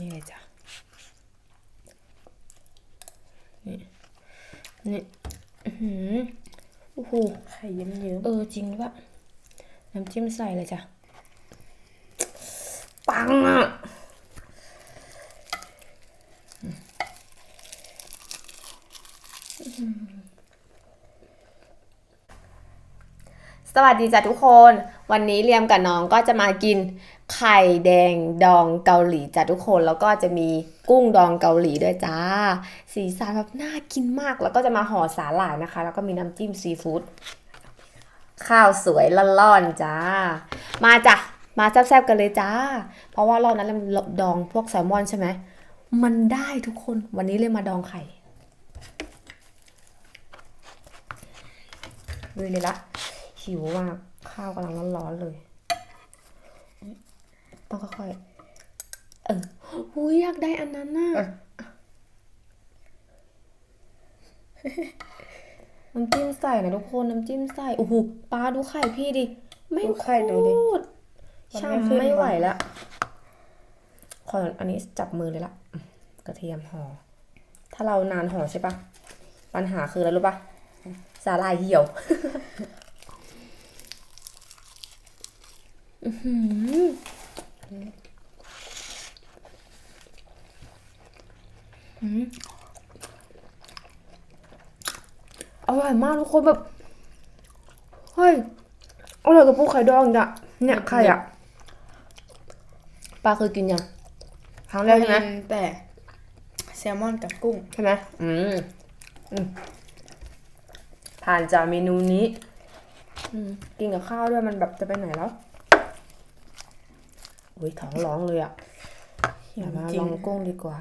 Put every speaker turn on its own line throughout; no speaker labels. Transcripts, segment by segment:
นี่เลยจ้ะนี่นี่อื้อหือโอ้โห
ไข่เยิ้ม
เออจริงด้วยน้ำจิ้มใส่เลยจ้ะ ปังอะ สวัสดีจ้ะทุกคน วันนี้เรียมกับน้องก็จะมากินไข่แดงดองเกาหลีจ้ะทุกคนแล้วก็จะมีกุ้งดองเกาหลีด้วยจ้า สีสันแบบน่ากินมากแล้วก็จะมาห่อสาหร่ายนะคะ แล้วก็มีน้ำจิ้มซีฟู้ดข้าวสวยล่อนๆจ้า มาจ้ะมาแซ่บๆกันเลยจ้า เพราะว่ารอบนั้นเราดองพวกแซลมอนใช่ไหมมันได้ทุกคนวันนี้เลยมาดองไข่ดูเลยละ หิวมากข้าวกำลังร้อนๆเลย ต้องค่อยๆเออหุยอยากได้อันนั้นน่ะน้ำจิ้มใส่นะทุกคนน้ำจิ้มใส่โอ้โหปลาดูไข่พี่ดิ ไม่
ดูไข่ดูดิ
พูด
มันไม่ขึ้น
ช่ำไม่ไหว
มา
ละขออันนี้จับมือเลยละอืมกระเทียมห่อถ้าเรานานห่อใช่ปะปัญหาคืออะไรรู้ปะสาลายเหี่ยว อื้อหือหืออร่อยมากทุกคนแบบ เฮ้ย อร่อยกับปูไข่ดองอีกอะเนี่ยไข่อะปลาเคยกินยังครั้ง
ๆ
แรกใช่ไหม
กินแต่แซลมอนกับกุ้ง
ใช่ไหมอืมอืมผ่านจากเมนูนี้อืมกินกับข้าวด้วยมันแบบจะไปไหนแล้ว อุ้ยท้องร้องเลยอะอย่ามา
จริ
ล
ง
องกุ้งดีกว่า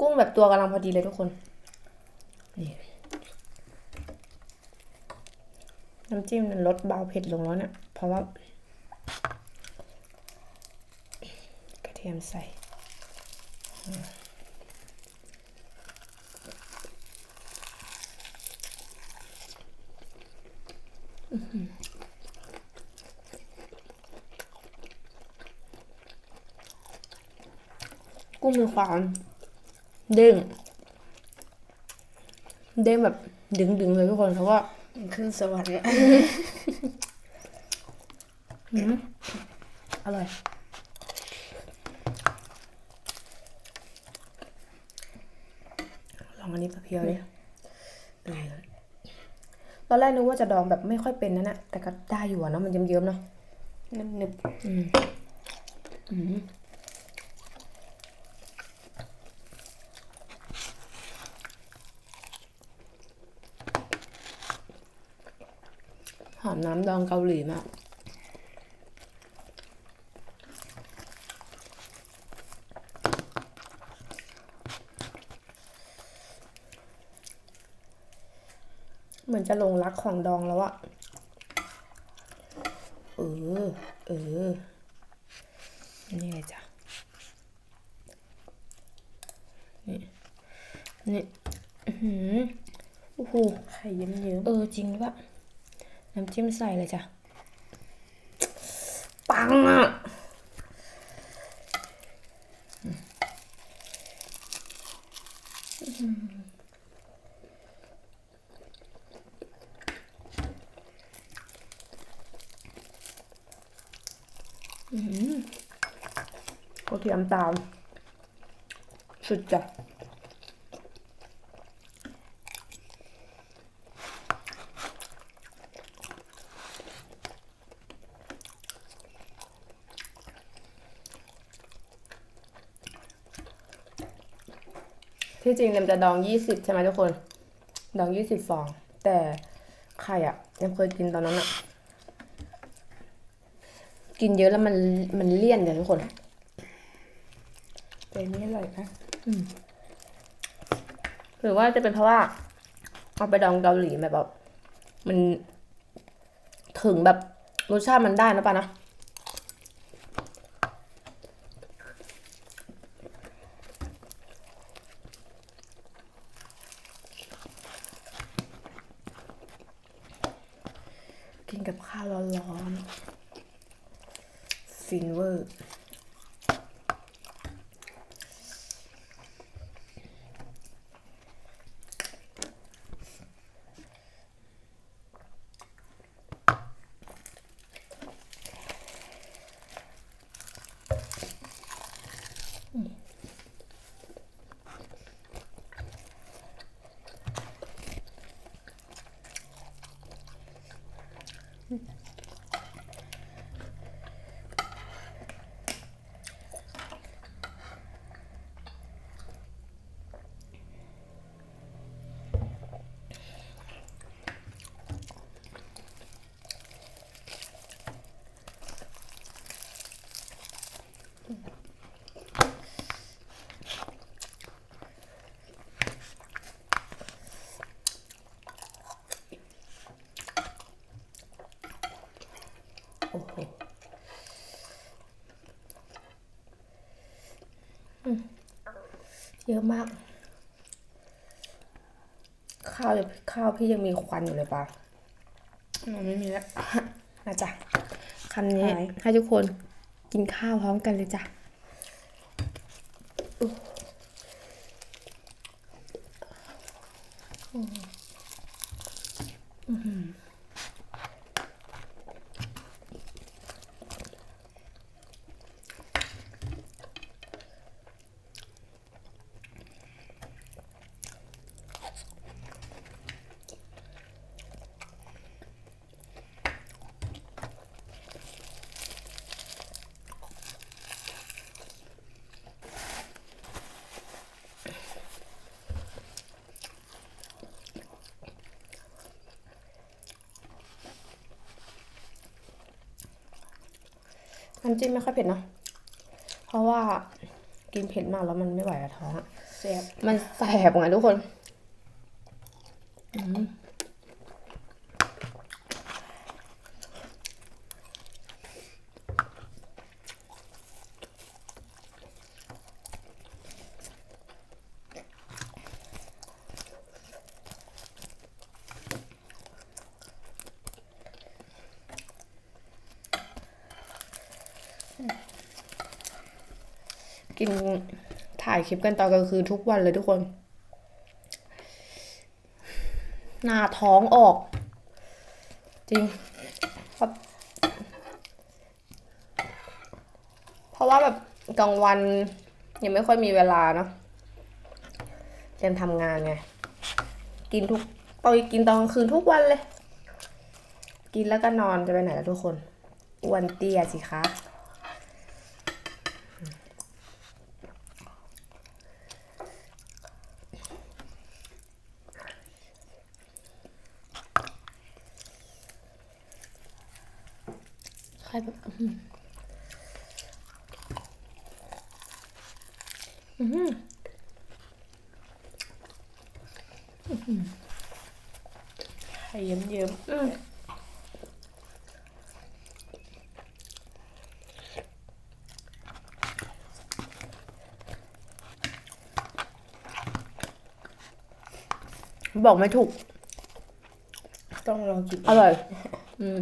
กุ้งแบบตัวกำลังพอดีเลยทุกคน นี่น้ำจิ้มมันลดเบาเผ็ดลงแล้วเนี่ย เพราะว่า กระเทียมใส่ กุ้งมีความเด้ง เด้งแบบดึงๆเลยทุกคนเพราะว่า
ขึ้นสวรรค์แล้ว
อืมอร่อย ลองอันนี้เพียวๆดิเออตอนแรกนึกว่าจะดองแบบไม่ค่อยเป็นนั่นแหะแต่ก็ได้อยู่อะเนาะมันเยิ้มๆเนาะ
นึบ
อืมอืม หอมน้ำดองเกาหลีมากเหมือนจะหลงรักของดองแล้วอะเออ เออ นี่เลยจ้ะ นี่ นี่ อื้อหือโอ้โห
ๆไข่เยิ้ม
เออ จริงด้วย น้ำจิ้มใส่เลยจ้ะ ปังอะอืมกระเทียมตามสุดจ้ะ ที่จริงเนมจะดองยี่สิบใช่ไหมทุกคน ดองยี่สิบฟอง แต่ไข่อะเนมเคยกินตอนนั้นอะกินเยอะแล้วมันมันเลี่ยนเนี่ยทุกคน
ๆแต่อันนี้อร่อยนะ
หรือว่าจะเป็นเพราะว่า เอาไปดองเกาหลีแบบแบบมันถึงแบบรสชาติมันได้นะป่ะนะ กับข้าวร้อนๆฟินเวอร์ เยอะมาก ข้าวข้าวพี่ยังมีควันอยู่เลยปะ
มันไม่มีแล้วนะจ๊ะ
คำนี้
หาย
ให้ทุกคนกินข้าวพร้อมกันเลยจ้ะ น้ำจิ้มไม่ค่อยเผ็ดเนาะเพราะว่ากินเผ็ดมากแล้วมันไม่ไหวอะท้องอะ
แซ่บ
มันแสบไงทุกคน อืม กินถ่ายคลิปกันตอนกลางคืนทุกวันเลยทุกคน หน้าท้องออก จริงเพราะว่าแบบกลางวันยังไม่ค่อยมีเวลาเนาะเรียนทำงานไง กินทุกไปกินตอนกลางคืนทุกวันเลย กินแล้วก็นอนจะไปไหนล้วทุกคนอ้วนเตี้ยสิคะ ใครแบบอื้อหืออื้อหือ
ไข่เยิ้มเยิ้ม
อืมบอกไม่ถูก
ๆต้องลองกิน
อร่อย อืม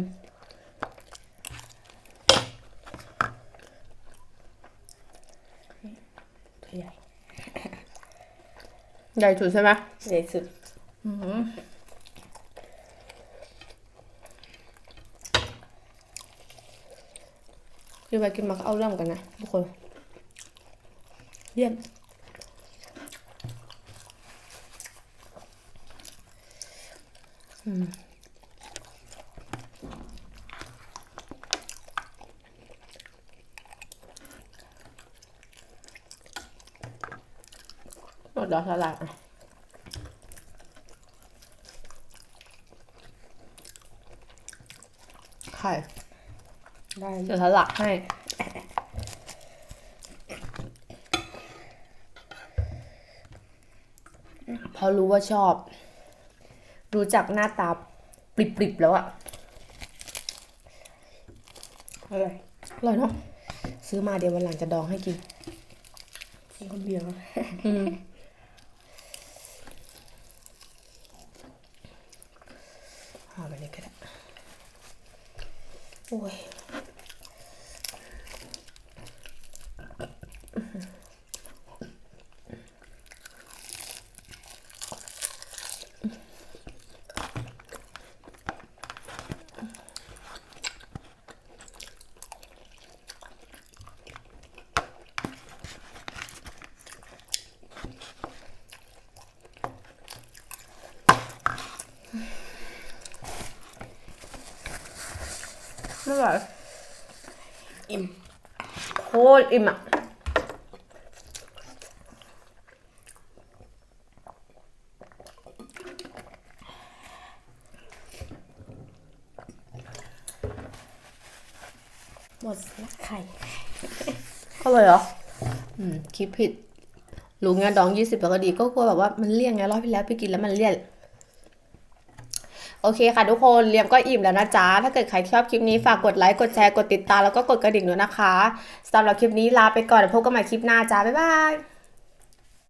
ตัว ใหญ่
ใหญ่สุดใช่ไหม
ใหญ่สุด
กินไปกินมาก็เอาเรื่องเหมือนกันนะทุกคนเยี่ยมอืม หมดแล้วสลัดอะไข่
ได้
เดี๋ยวสลัดให้เพราะรู้ว่าชอบ รู้จักหน้าตาปริบๆแล้วอะ
อร่อย
อร่อยเนาะซื้อมาเดี๋ยววันหลังจะดองให้กิน
กินคนเดียว
อืมเอาไปเลยก็ได้ โอ้ย ไม่ไหว
อิ่ม
โคตรอิ่มอะ
หมดละไข่
อร่อยเหรอ อืมคิดผิด รู้งานดองยี่สิบแล้วก็ดี ก็กลัวแบบว่ามันเลี่ยนไงรอบที่แล้วไปกินแล้วมันเลี่ยน โอเคค่ะทุกคนเรียมก็อิ่มแล้วนะจ๊ะ ถ้าเกิดใครชอบคลิปนี้ฝากกดไลค์ กดแชร์ กดติดตาม แล้วก็กดกระดิ่งด้วยนะคะสำหรับคลิปนี้ลาไปก่อนเดี๋ยวพบกันใหม่คลิปหน้าจ้า บ๊ายบาย